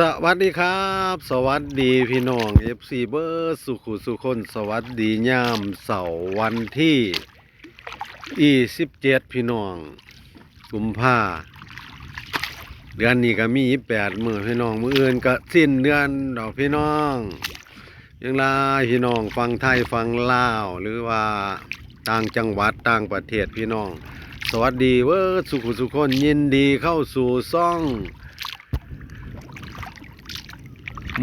สวัสดีครับ สวัสดีพี่น้อง FC เบอร์สุขุสุคนสวัสดียามเสาร์วันที่27พี่น้องกุมภาเดือนนี้ก็มี8มื้อพี่น้องมืออื่นก็สิ้นเดือนดอกพี่น้อง ยังลาพี่น้องฟังไทยฟังลาวหรือว่าต่างจังหวัดต่างประเทศพี่น้อง สวัสดีเบอร์สุขุสุคนยินดีเข้าสู่ซ่อง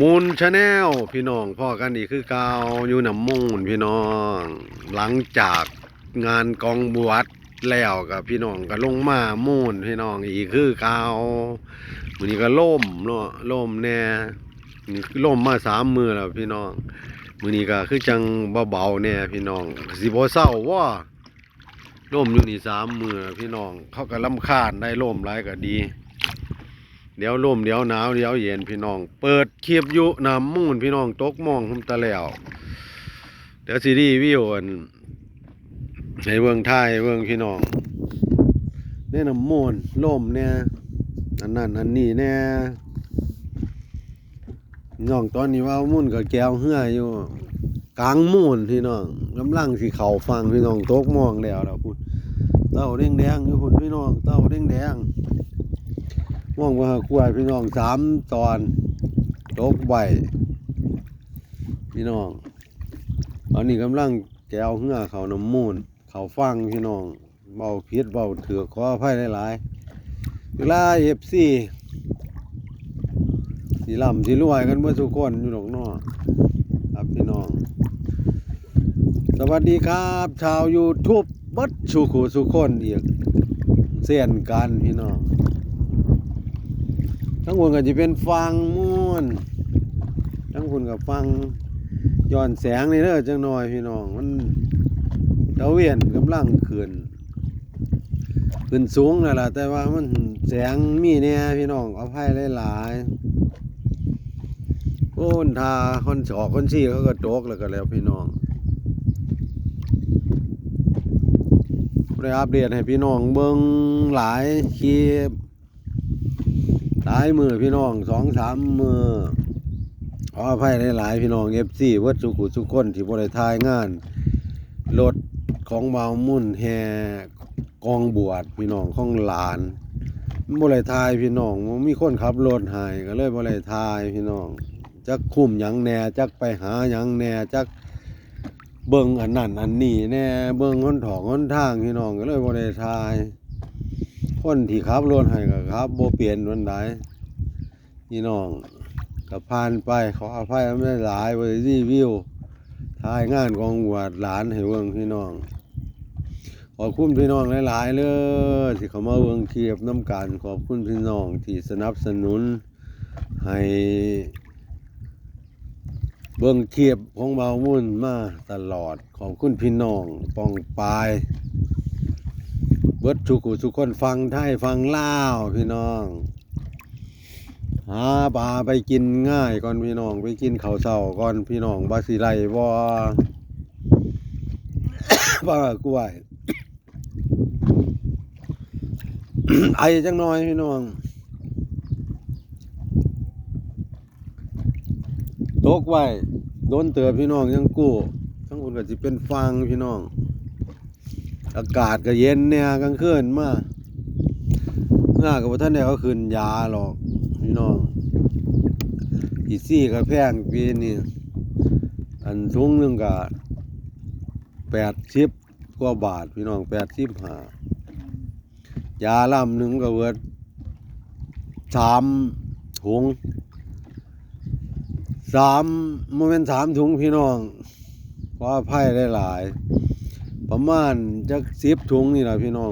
มูลชาแนลพี่น้องพ่อกันอีกคือเกาวอยู่น้ำมูลพี่น้อง หลังจากงานกองบวชแล้วกับพี่น้องก็ลงมามูลพี่น้องอีกคือเกาววันนี้ก็ล่มเนาะล่มแน่นี่คือล่มมาสามมือแล้วพี่น้องมือนี้ก็คือจังเบาๆแน่พี่น้องสิบเศร้าว่าล่มอยู่นี่สามมือพี่น้องเขาก็ลำคาญได้ล่มไรก็ดี เดี๋ยวลมเดี๋ยวหนาวเดี๋ยวเย็นพี่น้อง เปิดคลิปยู่น้ำมูนพี่น้องตกมองผมตะแล้วเดี๋ยวซีรีส์วิวอันในเมืองไทยเมืองพี่น้องเนี่ยน้ำมูนลมเนี่ยอันนั้นอันนี้เนี่ยน้องตอนนี้ว่ามุ่นกับแก้วเหื่ออยู่กลางมูนพี่น้องกำลังสิเขาฟังพี่น้องตกมองแล้วแล้วพูดเต้าแดงๆอยู่พุ่นพี่น้องเต้าแดงๆ ม่วงว่ากล้วยพี่น้องสามตอนตกใบพี่น้องตอนนี้กำลังแกวเหือเขาน้ำมูนเขาฟังพี่น้องเบาพิษเบาเถือกขออภัยหลายๆเวลาเอฟซีสีลำสีรวยกันเมื่อทุกคนอยู่หนอกนอกครับพี่น้อง สวัสดีครับ ชาวยูทูบบัดชูขูสุกคนอีกเส้นกันพี่น้อง ทั้งคนก็จะเป็นฟังม่วนทั้งคนกับฟังย้อนแสงนี่เด้อจังหน่อยพี่น้องมันตะเวียนกำลังขึ้นขึ้นสูงนั่นแหละแต่ว่ามันแสงมีแน่พี่น้องเอาไพ่หลายๆโอ้นทาคนสอกคนชี้เขาก็โจกแล้วก็แล้วพี่น้องได้อัปเดตให้พี่น้องเบิ่งหลายคลิป หลายมือพี่น้องสองสามมือขออภัยหลาย ๆ พี่น้องเอฟซีวัดสุขุสุขคนที่บริทายงานรถของเบามุ่นแฮกองบวชพี่น้องของหลานบริทายพี่น้องบ่มีคนขับรถหายก็เลยบริทายพี่น้องจักคุ้มยังแหน่จักไปหายังแหน่จักเบิ่งอันนั้นอันนี้แน่เบิ่งหนถองหนทางพี่น้องก็เลยบริทาย คนที่ขับรถให้ก็ครับโบเปลี่ยนวันใดพี่น้องก็ผ่านไปขออภัยไม่หลายไปรีวิวทายงานกองหวดหลานให้เบิ่งพี่น้อง ขอบคุณพี่น้องหลายๆเลยที่เขามาเบิ่งคลิปน้ำกันขอบคุณพี่น้องที่สนับสนุนให้เบิ่งเคลิปของเบามุ่นมาตลอดขอบคุณพี่น้องปองปาย เบิดทุกทุกคนฟังไทยฟังลาวพี่น้อง หาปลาไปกินง่ายก่อนพี่น้องไปกินข้าวเช้าก่อนพี่น้องบาสิไรบ่ปลากล้วยไอจังน้อยพี่น้องตกไว้โดนเตือพี่น้องยังกู้ทั้งคนก็สิเป็นฟังพี่น้อง อากาศก็เย็นเนี่ยกลางคืนมาเมื่อกับท่านเนี่ยเขาคืนยาหรอกพี่น้องอีซี่ก็แพงปีนี้อันทุงหนึงก็แปดสิบกว่าบาท พี่น้องแปดสิบห้ายาล่ำหนึ่งก็เวิร์ดสามถุงสามโมเมนต์สามถุงพี่น้องเพราะไพ่ได้หลาย ประมาณจักสิบถุงนี่แหละพี่น้อง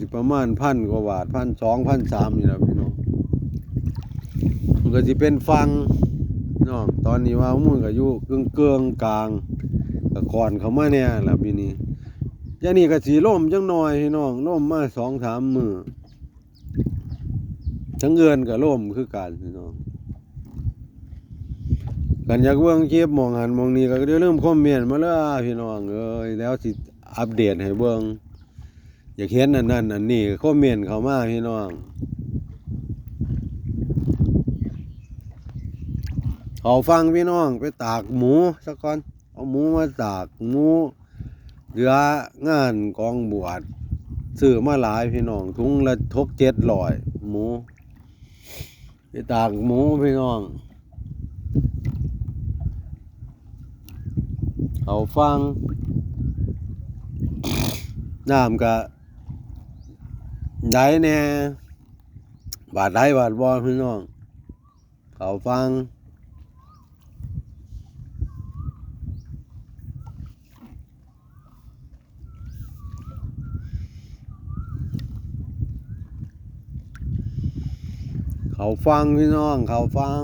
สิประมาณพันกว่าบาทพันสองพันสามนี่แหละพี่น้องมันก็สิเป็นฟังน้องตอนนี้ว่ามันก็อยู่เกืองเกืองกลางก็ก่อนเขามาเนี่ยแหละพี่นี้ย่านี้ก็สีล่มจังหน่อยพี่น้องล่มมาสองสามมือทั้งเงินกับล่มคือกันพี่น้องกันอยากเบิ่งคลิปหมองหันมองนี้ก็อย่าลืมคอมเมนต์มาเลยพี่น้องเอ้ยแล้วสิ อัปเดตให้เบิ่งอยากเห็นอันนั้นอันนี้คอมเมนต์เข้ามาพี่น้องเขาฟังพี่น้องไปตากหมูสักก่อนเอาหมูมาตากหมูเหลืองานกองบวชซื้อมาหลายพี่น้องถุงละทกเจ็ดร้อยหมูไปตากหมูพี่น้องเขาฟัง น้ำกะได้แน่บาดได้บาดบอพี่น้อง เขาฟังเขาฟังพี่น้องเขาฟัง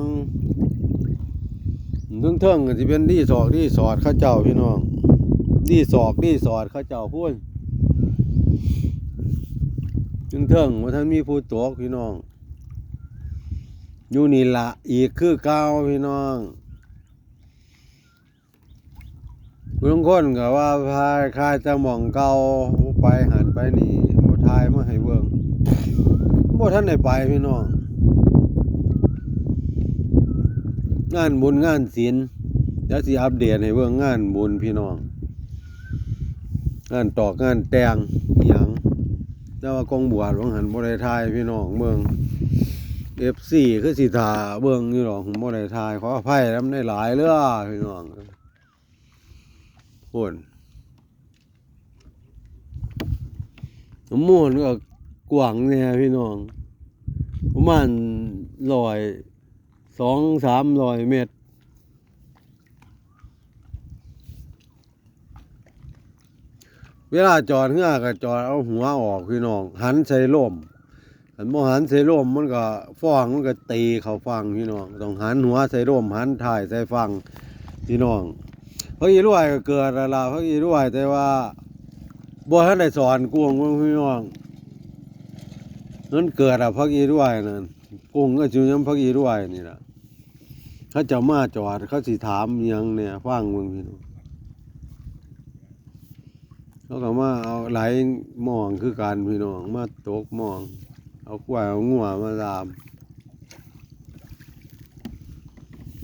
เทิงเทิงๆก็จะเป็นดีสอกดีสอดข้าเจ้าพี่น้องดีสอกดีสอดข้าเจ้าพูด เทิงเทิงว่าท่านมีผู้ตกพี่น้อง อยู่นี่ละอีกคือเก้าพี่น้องบางคนก็ว่าพายคายจะมองเก่าไปหันไปนี่บ่ทายมาให้เบิ่งบ่ท่านได้ไปพี่น้อง งานบุญงานศีลเดี๋ยวสิอัปเดตให้เบิ่งงานบุญพี่น้อง งานตอกงานแต่งอหยัง แต่ว่ากองบวชวังหันบ่ได้ทายพี่น้องเบิ่ง F4 คือสิทาเบิ่งอยู่หรอกบ่ได้ทายขออภัยนำได้หลายเด้อพี่น้องพุ่นน้ำมูลก็กว้างแน่พี่น้องประมาณร้อยสองสามร้อยเมตร เวลาจอดเหือก็จอดเอาหัวออกพี่น้อง หันใส่ร่มหันบ่หันใส่ร่มมันก็ฟ้องมันก็ตีเขาฟังพี่น้องต้องหันหัวใส่ร่มหันท้ายใส่ฟังพี่น้องพระอีรวยก็เกิดแล้วล่ะพระอีรวยแต่ว่าบ่ทันได้สอนกวงเบิ่งพี่น้องนั่นเกิดอะพระอีรวยนั่นกวงก็อยู่ยำพระอีรวยนี่ล่ะเขาเจะมาจอดเขาสิถามยังเนี่ยฟังเบิ่งพี่น้อง เขาก็มาเอาไหลหมองคือการพี่น้องมาตกหมอง เอากล้วยเอางัวมาตาม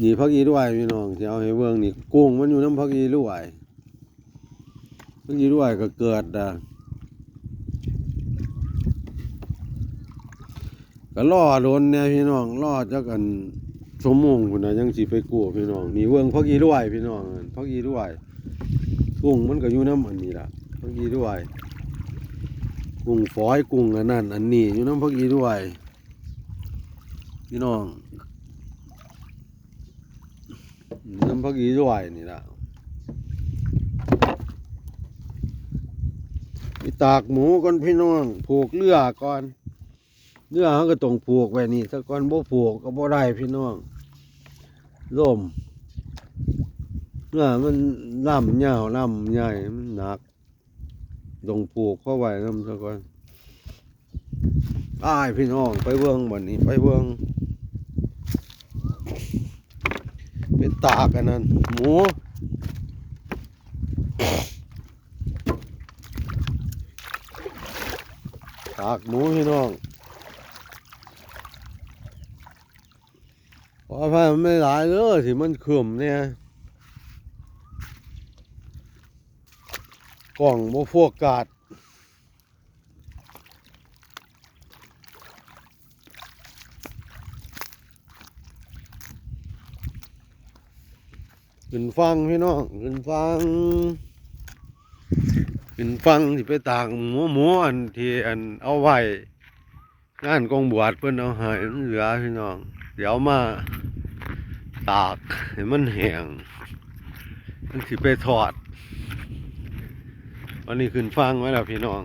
นี่พักอีด้วยพี่น้องจะเอาให้เบิ่งนี่กุ้งมันอยู่น้ำพักอีด้วยพักอีด้วยก็เกิดอะก็ล่อโดนเนี่ยพี่น้องล่อจักกันสมมงคุณนะยังสิไปกู้พี่น้องนี่เบิ่งพักอีด้วยพี่น้องพักอีด้วยกุ้งมันก็อยู่น้ำอันนี้ล่ะ พักอีด้วย กุ้งฝอยกุ้งอันนั้นอันนี้อยู่น้ำพักอีด้วยพี่น้องน้ำพักอีด้วยนี่ละไปตากหมูก่อนพี่น้องผูกเรือก่อนเรือเขาก็ต้องผูกไว้นี่ถ้าก่อนบ่ผูกก็บ่ได้พี่น้องล่มเรือมันล่ำยาวล่ำใหญ่มันหนัก ลงปลูกเข้าไว้นำซะก่อนอ้ายพี่น้องไปเบิ่งบัดนี้ไปเบิ่งเป็นตากอันนั้น หมูตากหมูพี่น้องขออภัยมันไม่หลายเด้อที่มันขึ้มเนี่ย กล่องบ่โฟกัสขึ้นฟังพี่น้องขึ้นฟังขึ้นฟังที่ไปตากหมูหมูอันที่อันเอาไว้งานกองบวชเพิ่อนเอาห้มันเหลือพี่น้อง เดี๋ยวมาตากให้มันแห้งมันสิไปทอด วันนี้ขึ้นฟังไว้แล้วพี่น้อง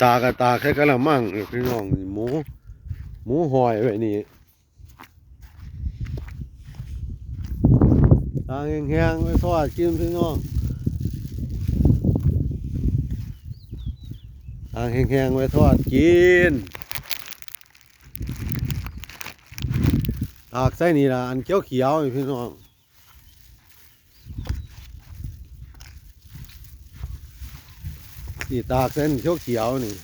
ตากะตาแค่กะละมังเอ้ยพี่น้องหมูหมูหอยไว้นี่ตางแห้งๆไว้ทอดกินพี่น้องตางแห้งๆไว้ทอดกิน ตากใส่นี่ละอันเขียวๆนี่พี่น้องที่ตากเส้นเขียวเขียวนี่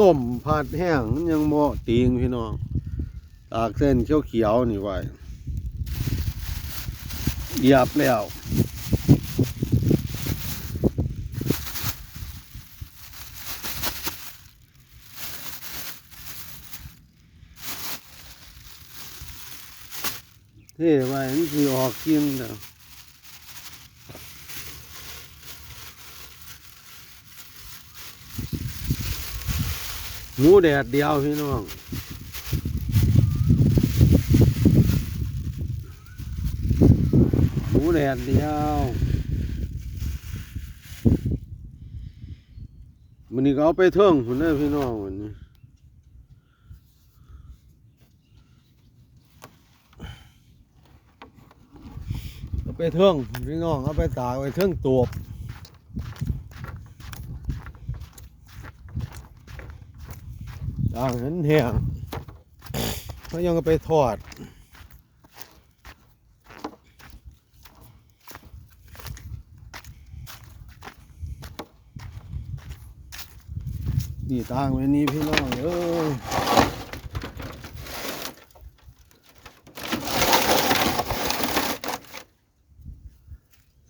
ลมพัดแห้งยังโมติงพี่น้อง ตากเส้นเขียวเขียวนี่ไว้หยียบแล้ว เท่ไว้มันสิออกกินแล้วหมูแดดเดียวพี่น้องหมูแดดเดียวมันนี่ก็เอาไปเทิงคนนี้พี่น้องวันนี้ เอาไปเทิงพี่น้องเอาไปตากไปเทิงตัวบตากเห็นแห้งเขายังไปทอดนี่ตางไว้นี่พี่น้องเอ้ย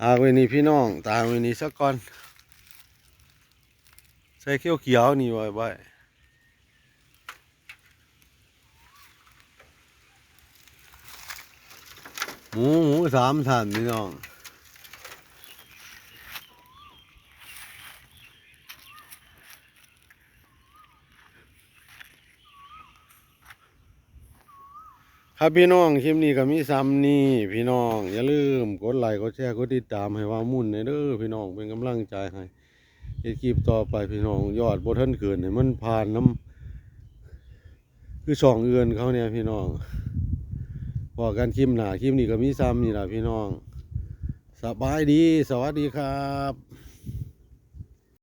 ตาเวนีพี่น้อง ตาเวนีสักก่อน ใส่เขียวเขียวนี่ไว้ไว้หมูหมูสามสันพี่น้อง ครับพี่น้องคลิปนี้ก็มีซ้ำนี่พี่น้องอย่าลืมกดไลค์กดแชร์กดติดตามให้ว่ามุ่นในเด้อพี่น้องเป็นกำลังใจให้เฮ็ดคลิปต่อไปพี่น้องยอดบ่ทันเกินให้มันผ่านน้ำคือสองเอือนเขาเนี่ยพี่น้องพอกันคลิปหนาคลิปนี้ก็มีซ้ำนี่แหละพี่น้อง สบายดี สวัสดีครับ